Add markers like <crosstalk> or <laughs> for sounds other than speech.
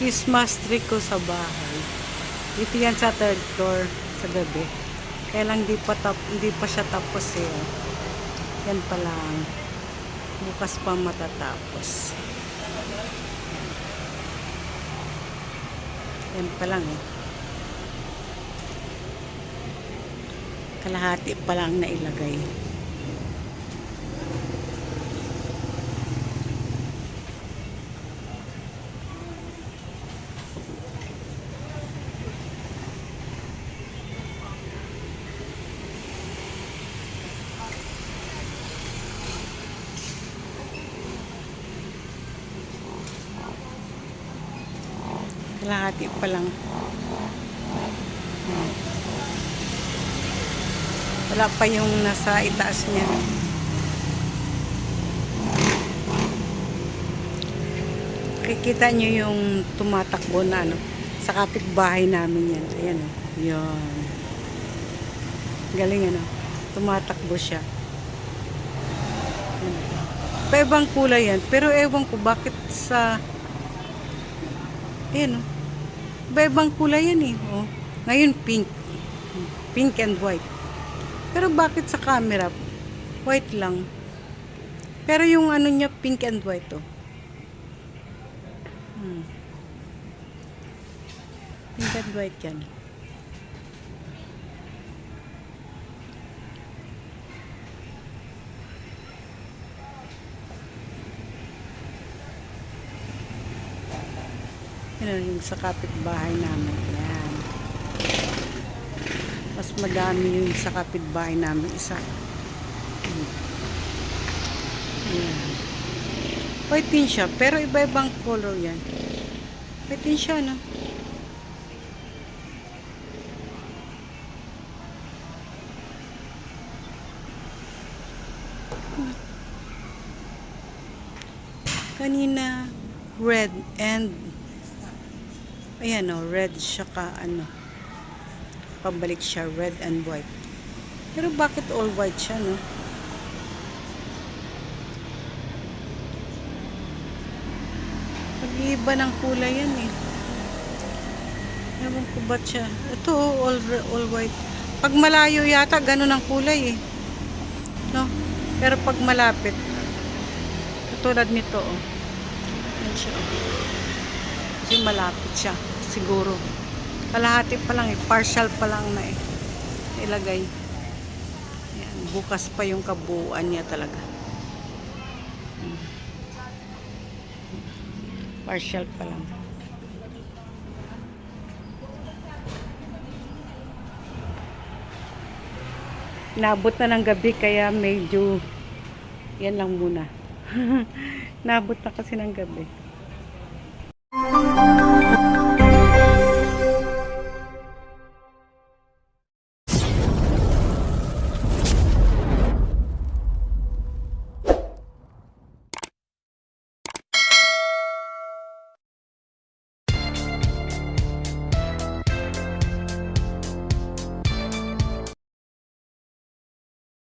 Christmas tree ko sa bahay. Dito yan sa third floor sa gabi. Kaya lang di pa, tap, hindi pa siya tapos eh. Yan pa lang. Bukas pa matatapos. Yan pa lang eh. Kalahati pa lang na ilagay. Kalahati pa lang. Hmm. Wala pa yung nasa itaas niya. Kikita niyo yung tumatakbo na ano, sa kapitbahay namin yan. Ayan o. Yan. Galing ano. Tumatakbo siya. Yan. Paibang kulay yan. Pero ewan ko bakit sa Ayan o. Iba-ibang kulay yan eh. Oh. Ngayon pink. Pink and white. Pero bakit sa camera, white lang. Pero yung ano niya, pink and white oh. Hmm. Pink and white yan. Yan yung sa kapitbahay namin. Yan. Mas madami yung sa kapitbahay namin. Isa. Hmm. Yan. White din siya. Pero iba-ibang color yan. White din siya, no? Kanina, red and Ayan o, red siya ka, ano. Pabalik siya, red and white. Pero bakit all white siya, no? Pag-iiba ng kulay yan eh. Ewan ko ba't siya. Ito oh, all, all white. Pag malayo yata, ganun ang kulay eh. No? Pero pag malapit, katulad nito oh. Yan siya oh. Kasi malapit siya. Siguro. Kalahati pa lang eh. Partial pa lang na eh. Ilagay. Yan. Bukas pa yung kabuuan niya talaga. Partial pa lang. Nabot na ng gabi kaya medyo yan lang muna. <laughs> Nabot na kasi ng gabi.